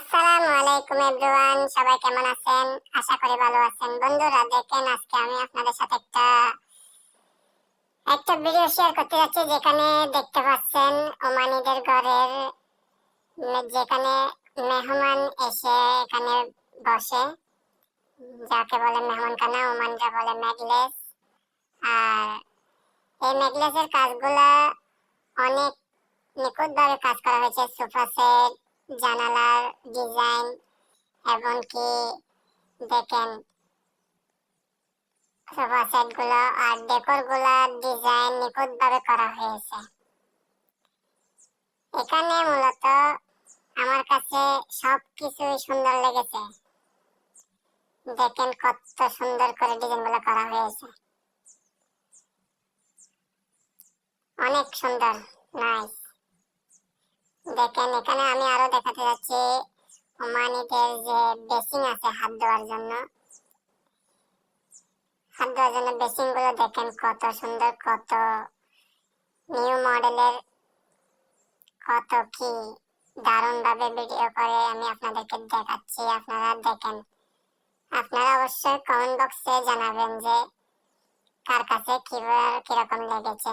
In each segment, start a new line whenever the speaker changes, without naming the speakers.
আসসালামু আলাইকুম এভরিওয়ান, সবাই কেমন আছেন? আশা করি ভালো আছেন। বন্ধুরা, দেখেন আজকে আমি আপনাদের সাথে একটা একটা ভিডিও শেয়ার করতে যাচ্ছি যেখানে দেখতে পাচ্ছেন ওমানিদের ঘরের যেখানে মেহমান এসে এখানে বসে। যাকে বলে মেহমানখানা ওমানরা বলে ম্যাগলেস। আর এই ম্যাগলেসের কাজগুলা অনেক নিখুঁতভাবে কাজ করা হয়েছে, সোফা সেট জানালার ডিজাইন এমনকি দেখেন সোফা সেট আর ডেকোরগুলার ডিজাইন নিখুঁত ভাবে করা হয়েছে। এখানে মূলত আমার কাছে সবকিছুই সুন্দর লেগেছে। দেখেন কত সুন্দর করে ডিজাইনগুলো করা হয়েছে। অনেক সুন্দর নাইস দেখেন, এখানে আমি আরও দেখাতে যাচ্ছি ওমানিদের যে বেসিং আছে হাত ধোয়ার জন্য। হাত ধোয়ার জন্য বেসিংগুলো দেখেন কত সুন্দর, কত নিউ মডেলের, কত কি দারুণ ভাবে ভিডিও করে আমি আপনাদেরকে দেখাচ্ছি। আপনারা দেখেন, আপনারা অবশ্যই কমেন্ট বক্সে জানাবেন যে কার কাছে কীভাবে কীরকম লেগেছে।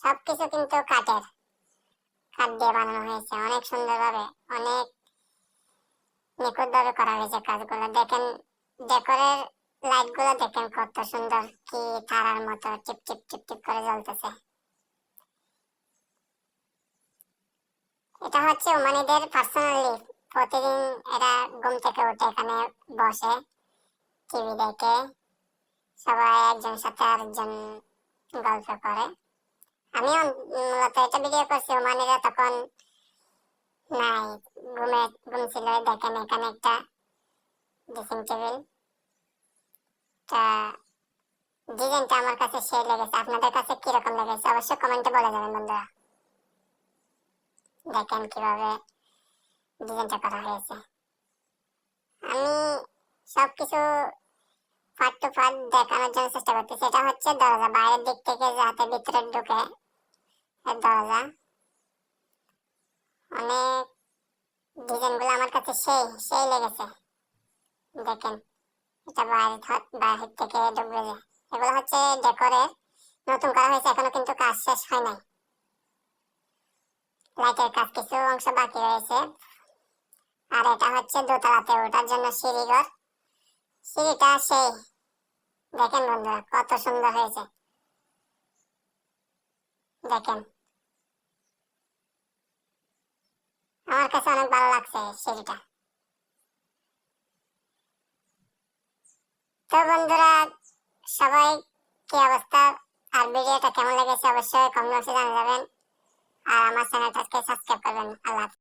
সবকিছু কিন্তু কাঠের। কাঠ দিয়ে বানানো হয়েছে, অনেক সুন্দরভাবে, অনেক নিখুঁত ভাবে করা হয়েছে কাজগুলো। দেখেন, ডেকোরের লাইটগুলো দেখেন কত সুন্দর, কি তারার মতো টিপ টিপ টিপ টিপ করে জ্বলতেছে। এটা হচ্ছে ওমানিদের পার্সোনালি প্রতিদিন এরা ঘুম থেকে উঠে এখানে বসে টিভি দেখে, সবাই একজন সাথে আরেকজন গল্প করে। আমিও মূলত এটা ভিডিও করছি, ওমানিরা তখন নাই, ঘুমে, ঘুম ছিল দেখেন এখানে একটা ড্রেসিং টেবিল ডিজাইনটা আমার কাছে সেই লেগেছে, আপনাদের কাছে কীরকম লেগেছে অবশ্যই কমেন্টে বলে যাবেন বন্ধুরা। দেখেন কীভাবে ডিজাইনটা করা হয়েছে। আমি সবকিছু পার্ট টু পার্ট দেখানোর জন্য চেষ্টা করতেছি এটা হচ্ছে দরজা, বাইরের দিক থেকে যাতে ভিতরে ঢুকে দরজা। অনেক ডিজাইনগুলো আমার কাছে সেই সেই লেগেছে। দেখেন, এটা বাইরে থ- বাইরে থেকে ঢুকবে যে। এগুলো হচ্ছে ডেকোরের, নতুন করা হয়েছে, এখনও কিন্তু কাজ শেষ হয় নাই। লাইটের কাজ কিছু অংশ বাকি রয়েছে। আর এটা হচ্ছে দোতলাতে ওঠার জন্য সিঁড়িঘর। সিঁড়িটা সেই দেখেন বন্ধুরা, কত সুন্দর হয়েছে। দেখেন। আমার কাছে অনেক ভালো লাগছে সিঁড়িটা। তো বন্ধুরা, সবাই কি অবস্থা? আর ভিডিওটা কেমন লেগেছে অবশ্যই কমেন্ট বক্সে জানাবেন আর আমার চ্যানেলটাকে সাবস্ক্রাইব করবেন। আল্লাহ।